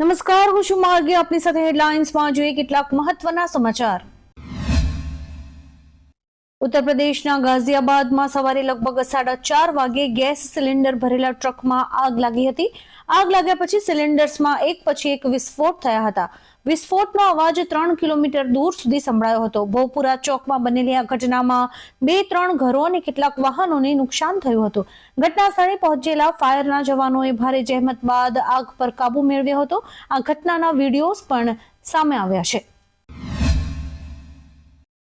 નમસ્કાર, હું છું માર્ગે. આપની સાથે હેડલાઇન્સમાં જોઈએ કેટલાક મહત્વના સમાચાર. ઉત્તર પ્રદેશના ગાઝિયાબાદમાં સવારે લગભગ સાડા ચાર વાગે ગેસ સિલિન્ડર ભરેલા ટ્રકમાં આગ લાગી હતી. આગ લાગ્યા પછી સિલિન્ડર્સમાં એક પછી એક વિસ્ફોટ થયા હતા. વિસ્ફોટનો અવાજ ત્રણ કિલોમીટર દૂર સુધી સંભળાયો હતો. ભોપુરા ચોકમાં બનેલી આ ઘટનામાં બે, ત્રણ ઘરો અને કેટલાક વાહનોને નુકસાન થયું હતું. ઘટના સ્થળે પહોંચેલા ફાયરના જવાનોએ ભારે જહેમત બાદ આગ પર કાબુ મેળવ્યો હતો. આ ઘટનાના વિડીયોઝ પણ સામે આવ્યા છે.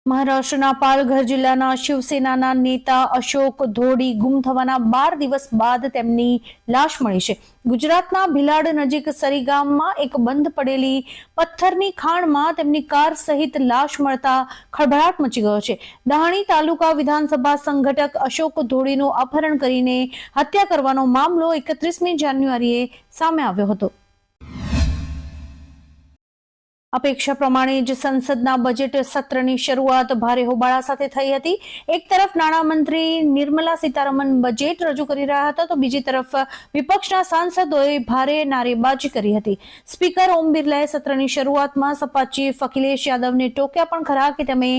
મહારાષ્ટ્રના પાલઘર જિલ્લાના શિવસેનાના નેતા અશોક ધોડી ગુમ થવાના બાર દિવસ બાદ તેમની લાશ મળી છે. ગુજરાતના ભિલાડ નજીક સરીગામમાં એક બંધ પડેલી પથ્થરની ખાણમાં તેમની કાર સહિત લાશ મળતા ખળભળાટ મચી ગયો છે. દહાણી તાલુકા વિધાનસભા સંગઠક અશોક ધોડીનું અપહરણ કરીને હત્યા કરવાનો મામલો એકત્રીસમી જાન્યુઆરીએ સામે આવ્યો હતો. અપેક્ષા પ્રમાણે જ સંસદના બજેટ સત્રની શરૂઆત ભારે હોબાળા સાથે થઈ હતી. એક તરફ નાણામંત્રી નિર્મલા સીતારમન બજેટ રજૂ કરી રહ્યા હતા, તો બીજી તરફ વિપક્ષના સાંસદોએ ભારે નારેબાજી કરી હતી. સ્પીકર ઓમ બિરલાએ સત્રની શરૂઆતમાં સપા ચીફ અખિલેશ યાદવને ટોક્યા પણ ખરા કે તમે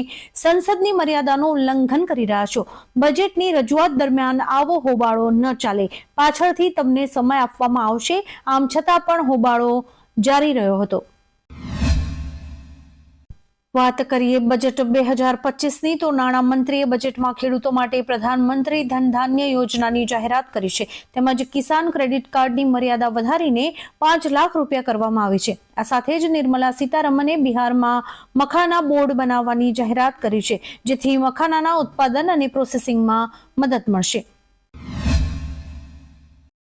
સંસદની મર્યાદાનું ઉલ્લંઘન કરી રહ્યા છો. બજેટની રજૂઆત દરમિયાન આવો હોબાળો ન ચાલે. પાછળથી તમને સમય આપવામાં આવશે. આમ છતાં પણ હોબાળો જારી રહ્યો હતો. વાત કરીએ બજેટ બે હજાર પચીસની તો નાણામંત્રીએ બજેટમાં ખેડૂતો માટે પ્રધાનમંત્રી ધન ધાન્ય યોજનાની જાહેરાત કરી છે. તેમજ કિસાન ક્રેડિટ કાર્ડની મર્યાદા વધારીને પાંચ લાખ રૂપિયા કરવામાં આવી છે. આ સાથે જ નિર્મલા સીતારમણે બિહારમાં મખાના બોર્ડ બનાવવાની જાહેરાત કરી છે, જેથી મખાનાના ઉત્પાદન અને પ્રોસેસિંગમાં મદદ મળશે.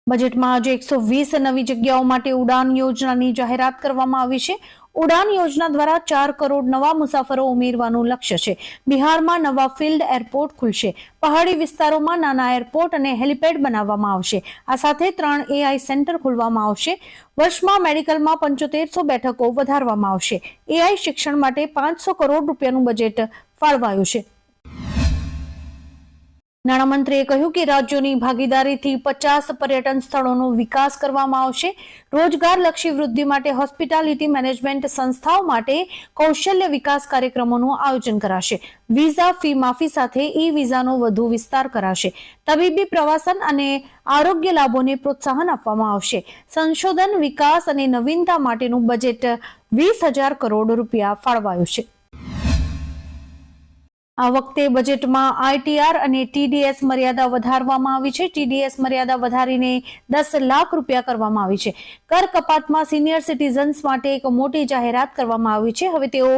બજેટમાં આજે એકસો વીસ નવી જગ્યાઓ માટે ઉડાન યોજનાની જાહેરાત કરવામાં આવી છે. ઉડાન યોજના દ્વારા ચાર કરોડ નવા મુસાફરો ઉમેરવાનું લક્ષ્ય છે. બિહારમાં નવા ફિલ્ડ એરપોર્ટ ખુલશે. પહાડી વિસ્તારોમાં નાના એરપોર્ટ અને હેલિપેડ બનાવવામાં આવશે. આ સાથે ત્રણ એઆઈ સેન્ટર ખોલવામાં આવશે. વર્ષમાં મેડિકલમાં પંચોતેરસો બેઠકો વધારવામાં આવશે. એઆઈ શિક્ષણ માટે પાંચસો કરોડ રૂપિયાનું બજેટ ફાળવાયું છે. નાણામંત્રીએ કહ્યું કે રાજ્યોની ભાગીદારીથી પચાસ પર્યટન સ્થળોનો વિકાસ કરવામાં આવશે. રોજગારલક્ષી વૃદ્ધિ માટે હોસ્પિટાલિટી મેનેજમેન્ટ સંસ્થાઓ માટે કૌશલ્ય વિકાસ કાર્યક્રમોનું આયોજન કરાશે. વિઝા ફી માફી સાથે ઈ વિઝાનો વધુ વિસ્તાર કરાશે. તબીબી પ્રવાસન અને આરોગ્ય લાભોને પ્રોત્સાહન આપવામાં આવશે. સંશોધન વિકાસ અને નવીનતા માટેનું બજેટ વીસ હજાર કરોડ રૂપિયા ફાળવાયું છે. આ વખતે બજેટમાં આઈટીઆર અને ટીડીએસ મર્યાદા વધારવામાં આવી છે. ટીડીએસ મર્યાદા વધારીને દસ લાખ રૂપિયા કરવામાં આવી છે. કર કપાતમાં સિનિયર સિટીઝન્સ માટે એક મોટી જાહેરાત કરવામાં આવી છે. હવે તેઓ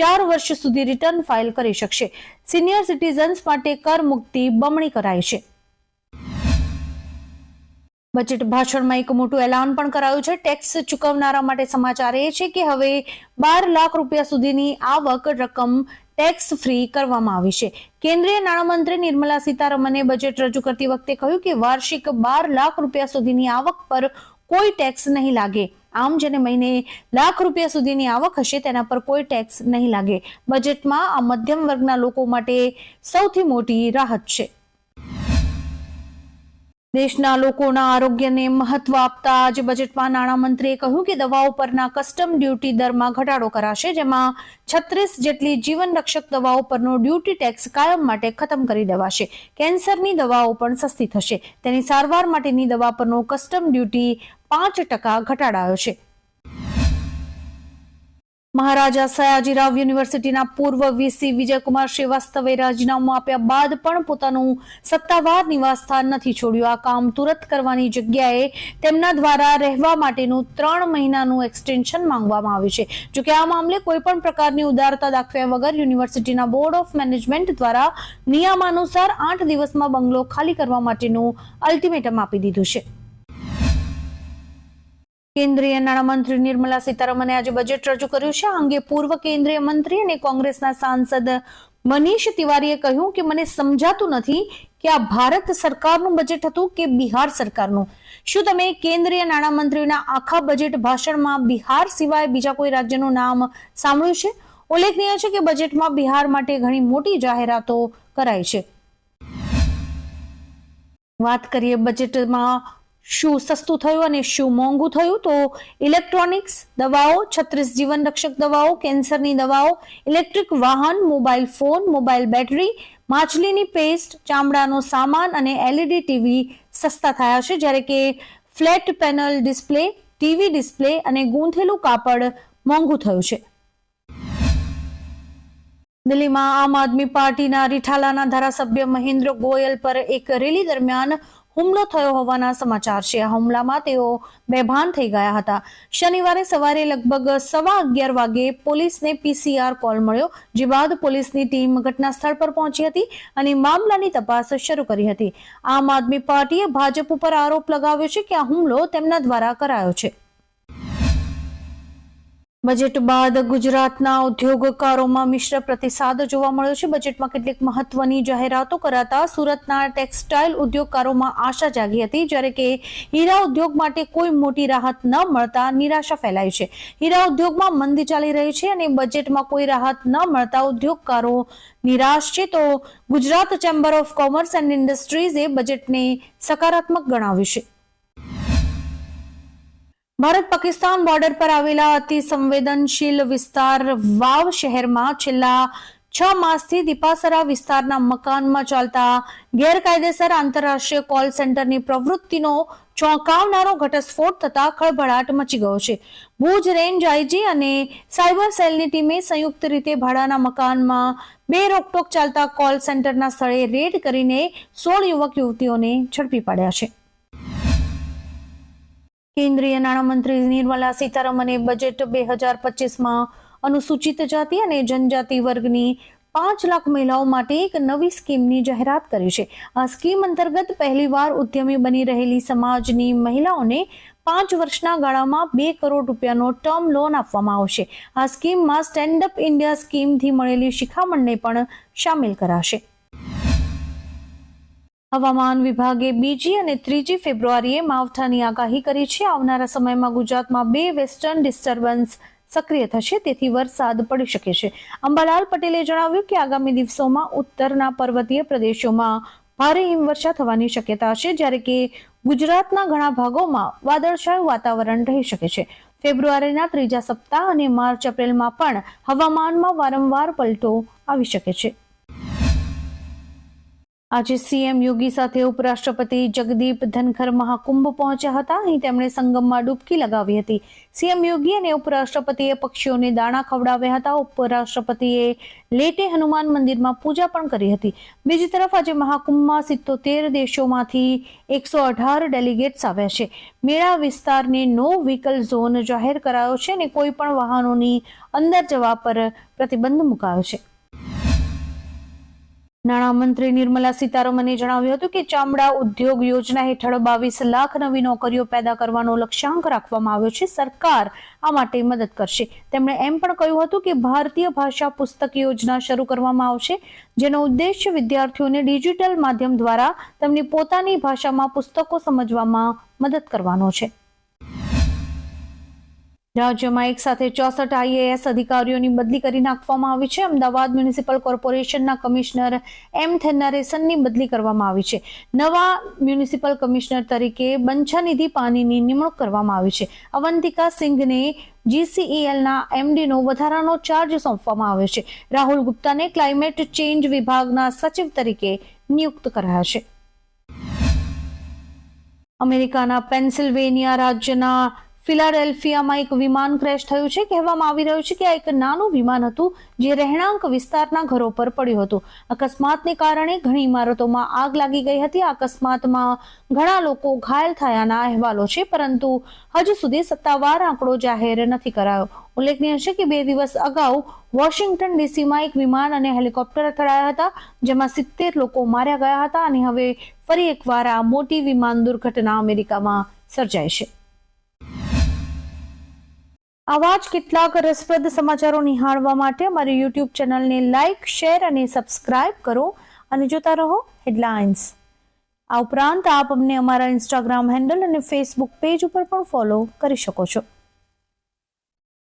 ચાર વર્ષ સુધી રિટર્ન ફાઇલ કરી શકશે. સિનિયર સિટીઝન્સ માટે કર મુક્તિ બમણી કરાઈ છે. બજેટ ભાષણમાં એક મોટું એલાન પણ કરાયું છે. ટેક્સ ચૂકવનારા માટે સમાચાર એ છે કે હવે બાર લાખ રૂપિયા સુધીની આવક રકમ ટેક્સ ફ્રી કરવામાં આવી છે. કેન્દ્રીય નાણામંત્રી નિર્મલા સીતારમણે બજેટ રજૂ કરતી વખતે કહ્યું કે વાર્ષિક બાર લાખ રૂપિયા સુધીની આવક પર કોઈ ટેક્સ નહીં લાગે. આમ જેને મહિને લાખ રૂપિયા સુધીની આવક હશે, તેના પર કોઈ ટેક્સ નહીં લાગે. બજેટમાં આ મધ્યમ વર્ગના લોકો માટે સૌથી મોટી રાહત છે. દેશના લોકોના આરોગ્યને મહત્વ આપતા આજે બજેટમાં નાણામંત્રીએ કહ્યું કે દવાઓ પરના કસ્ટમ ડ્યુટી દરમાં ઘટાડો કરાશે, જેમાં છત્રીસ જેટલી જીવનરક્ષક દવાઓ પરનો ડ્યુટી ટેક્સ કાયમ માટે ખતમ કરી દેવાશે. કેન્સરની દવાઓ પણ સસ્તી થશે. તેની સારવાર માટેની દવા પરનો કસ્ટમ ડ્યુટી પાંચ ટકા ઘટાડાયો છે. મહારાજા સયાજીરાવ યુનિવર્સિટીના પૂર્વ વીસી વિજયકુમાર શ્રીવાસ્તવે રાજીનામું આપ્યા બાદ પણ પોતાનું સત્તાવાર નિવાસસ્થાન નથી છોડ્યું. આ કામ તુરત કરવાની જગ્યાએ તેમના દ્વારા રહેવા માટેનું ત્રણ મહિનાનું એક્સટેન્શન માંગવામાં આવ્યું છે. જોકે આ મામલે કોઈપણ પ્રકારની ઉદારતા દાખવ્યા વગર યુનિવર્સિટીના બોર્ડ ઓફ મેનેજમેન્ટ દ્વારા નિયમાનુસાર આઠ દિવસમાં બંગલો ખાલી કરવા માટેનું અલ્ટિમેટમ આપી દીધું છે. કેન્દ્રીય નાણામંત્રી નિર્મલા સીતારમણે આજે બજેટ રજૂ કર્યું છે. આ અંગે પૂર્વ કેન્દ્રીય મંત્રી અને કોંગ્રેસના સાંસદ મનીષ તિવારીએ કહ્યું કે મને સમજાતું નથી કે આ ભારત સરકારનું બજેટ હતું કે બિહાર સરકારનું. શું તમે કેન્દ્રીય નાણામંત્રીના આખા બજેટ ભાષણમાં બિહાર સિવાય બીજા કોઈ રાજ્યનું નામ સાંભળ્યું છે? ઉલ્લેખનીય છે કે બજેટમાં બિહાર માટે ઘણી મોટી જાહેરાતો કરાઈ છે. વાત કરીએ બજેટમાં શું સસ્તું થયું અને શું મોંઘું થયું? તો ઇલેક્ટ્રોનિક્સ દવાઓ, છત્રીસ જીવન રક્ષક દવાઓ, કેન્સરની દવાઓ, ઇલેક્ટ્રિક વાહન, મોબાઈલ ફોન, મોબાઈલ બેટરી, માછલીની પેસ્ટ, ચામડાનો સામાન અને એલઈડી ટીવી સસ્તા થયા છે. જ્યારે કે flat panel display, TV display અને ગૂંથેલું કાપડ મોંઘું થયું છે. દિલ્હીમાં આમ આદમી પાર્ટીના રીઠાલાના ધારાસભ્ય મહેન્દ્ર ગોયલ પર એક રેલી દરમિયાન હુમલો થયો હોવાના સમાચાર છે. આ હુમલામાં તેઓ બેભાન થઈ ગયા હતા. શનિવારે સવારે લગભગ સવા અગિયાર વાગે પોલીસને પીસીઆર કોલ મળ્યો, જે બાદ પોલીસની ટીમ ઘટના સ્થળ પર પહોંચી હતી અને મામલાની તપાસ શરૂ કરી હતી. આમ આદમી પાર્ટીએ ભાજપ ઉપર આરોપ લગાવ્યો છે કે આ હુમલો તેમના દ્વારા કરાયો છે. બજેટ બાદ ગુજરાતના ઉદ્યોગકારોમાં મિશ્ર પ્રતિસાદ જોવા મળ્યો છે. બજેટમાં કેટલીક મહત્વની જાહેરાતો કરાતા સુરતના ટેક્સટાઇલ ઉદ્યોગકારોમાં આશા જાગી હતી, જ્યારે કે હીરા ઉદ્યોગ માટે કોઈ મોટી રાહત ન મળતા નિરાશા ફેલાઈ છે. હીરા ઉદ્યોગમાં મંદી ચાલી રહી છે અને બજેટમાં કોઈ રાહત ન મળતા ઉદ્યોગકારો નિરાશ છે. તો Gujarat Chamber of Commerce and ઇન્ડસ્ટ્રીઝે બજેટને સકારાત્મક ગણાવ્યું છે. ભારત પાકિસ્તાન બોર્ડર પર આવેલા અતિ સંવેદનશીલ વિસ્તાર વાવ શહેરમાં છેલ્લા છ માસથી દીપાસરા વિસ્તારના મકાનમાં ચાલતા ગેરકાયદેસર આંતરરાષ્ટ્રીય કોલ સેન્ટરની પ્રવૃત્તિનો ચોંકાવનારો ઘટસ્ફોટ થતા ખળભળાટ મચી ગયો છે. ભુજ રેન્જ આઈજી અને સાયબર સેલની ટીમે સંયુક્ત રીતે ભાડાના મકાનમાં બે રોકટોક ચાલતા કોલ સેન્ટરના સ્થળે રેડ કરીને સોળ યુવક યુવતીઓને ઝડપી પાડ્યા છે. કેન્દ્રીય નાણામંત્રી નિર્મલા સીતારમણે બજેટ બે હજાર પચીસમાં અનુસૂચિત જાતિ અને જનજાતિ વર્ગની પાંચ લાખ મહિલાઓ માટે એક નવી સ્કીમની જાહેરાત કરી છે. આ સ્કીમ અંતર્ગત પહેલીવાર ઉદ્યમી બની રહેલી સમાજની મહિલાઓને પાંચ વર્ષના ગાળામાં બે કરોડ રૂપિયાનો ટર્મ લોન આપવામાં આવશે. આ સ્કીમમાં સ્ટેન્ડ અપ ઇન્ડિયા સ્કીમથી મળેલી શિખામણને પણ સામેલ કરાશે. હવામાન વિભાગે બીજી અને ત્રીજી ફેબ્રુઆરીએ માવઠાની આગાહી કરી છે. આવનારા સમયમાં ગુજરાતમાં બે વેસ્ટર્ન ડિસ્ટર્બન્સ સક્રિય થશે, તેથી વરસાદ પડી શકે છે. અંબાલાલ પટેલે જણાવ્યું કે આગામી દિવસોમાં ઉત્તરના પર્વતીય પ્રદેશોમાં ભારે હિમવર્ષા થવાની શક્યતા છે, જ્યારે કે ગુજરાતના ઘણા ભાગોમાં વાદળછાયું વાતાવરણ રહી શકે છે. ફેબ્રુઆરીના ત્રીજા સપ્તાહ અને માર્ચ એપ્રિલમાં પણ હવામાનમાં વારંવાર પલટો આવી શકે છે. આજે સીએમ યોગી સાથે ઉપરાષ્ટ્રપતિ જગદીપ ધનખર મહાકુંભ પહોંચ્યા હતા. અહીં તેમણે સંગમમાં ડૂબકી લગાવી હતી. સીએમ યોગી અને ઉપરાષ્ટ્રપતિએ પક્ષીઓને દાણા ખવડાવ્યા હતા. ઉપરાષ્ટ્રપતિએ લેટે હનુમાન મંદિરમાં પૂજા પણ કરી હતી. બીજી તરફ આજે મહાકુંભમાં સિત્તોતેર દેશોમાંથી એકસો અઢાર ડેલિગેટ્સ આવ્યા છે. મેળા વિસ્તારને નો વ્હીકલ ઝોન જાહેર કરાયો છે અને કોઈ પણ વાહનોની અંદર જવા પર પ્રતિબંધ મુકાયો છે. નાણામંત્રી નિર્મલા સીતારમણે જણાવ્યું હતું કે ચામડા ઉદ્યોગ યોજના હેઠળ બાવીસ લાખ નવી નોકરીઓ પેદા કરવાનો લક્ષ્યાંક રાખવામાં આવ્યો છે. સરકાર આ માટે મદદ કરશે. તેમણે એમ પણ કહ્યું હતું કે ભારતીય ભાષા પુસ્તક યોજના શરૂ કરવામાં આવશે, જેનો ઉદ્દેશ્ય વિદ્યાર્થીઓને ડિજિટલ માધ્યમ દ્વારા તેમની પોતાની ભાષામાં પુસ્તકો સમજવામાં મદદ કરવાનો છે. રાજ્યમાં એક સાથે ચોસઠ આઈએએસ અધિકારીઓની બદલી કરી નાખવામાં આવી છે. અમદાવાદ મ્યુનિસિપલ કોર્પોરેશનના કમિશનર એમ થેન્નારેસનની બદલી કરવામાં આવી છે. નવા મ્યુનિસિપલ કમિશનર તરીકે બંછાનિધિ પાનીની નિમણૂક કરવામાં આવી છે. અવંતિકા સિંઘને જીસીઈએલના એમડીનો વધારાનો ચાર્જ સોંપવામાં આવ્યો છે. રાહુલ ગુપ્તાને ક્લાઇમેટ ચેન્જ વિભાગના સચિવ તરીકે નિયુક્ત કરાયા છે. અમેરિકાના પેન્સિલ્વેનિયા રાજ્યના ફિલાડેલ્ફિયામાં એક વિમાન ક્રેશ થયું છે. કહેવામાં આવી રહ્યું છે કે આ એક નાનું વિમાન હતું જે રહેણાંક વિસ્તારના ઘરો પર પડ્યું હતું. અકસ્માતને કારણે ઘણી ઇમારતોમાં આગ લાગી ગઈ હતી. આ અકસ્માતમાં ઘણા લોકો ઘાયલ થયાના અહેવાલો છે, પરંતુ હજુ સુધી સત્તાવાર આંકડો જાહેર નથી કરાયો. ઉલ્લેખનીય છે કે બે દિવસ અગાઉ વોશિંગ્ટન ડીસીમાં એક વિમાન અને હેલિકોપ્ટર અથડાયા હતા, જેમાં સિત્તેર લોકો માર્યા ગયા હતા અને હવે ફરી એકવાર આ મોટી વિમાન દુર્ઘટના અમેરિકામાં સર્જાય છે. આવા જ કેટલાક રસપ્રદ સમાચારો નિહાળવા માટે અમારી યુટ્યુબ ચેનલને લાઇક શેર અને સબસ્ક્રાઇબ કરો અને જોતા રહો હેડલાઇન્સ. આ ઉપરાંત આપ અમને અમારા ઇન્સ્ટાગ્રામ હેન્ડલ અને ફેસબુક પેજ ઉપર પણ ફોલો કરી શકો છો.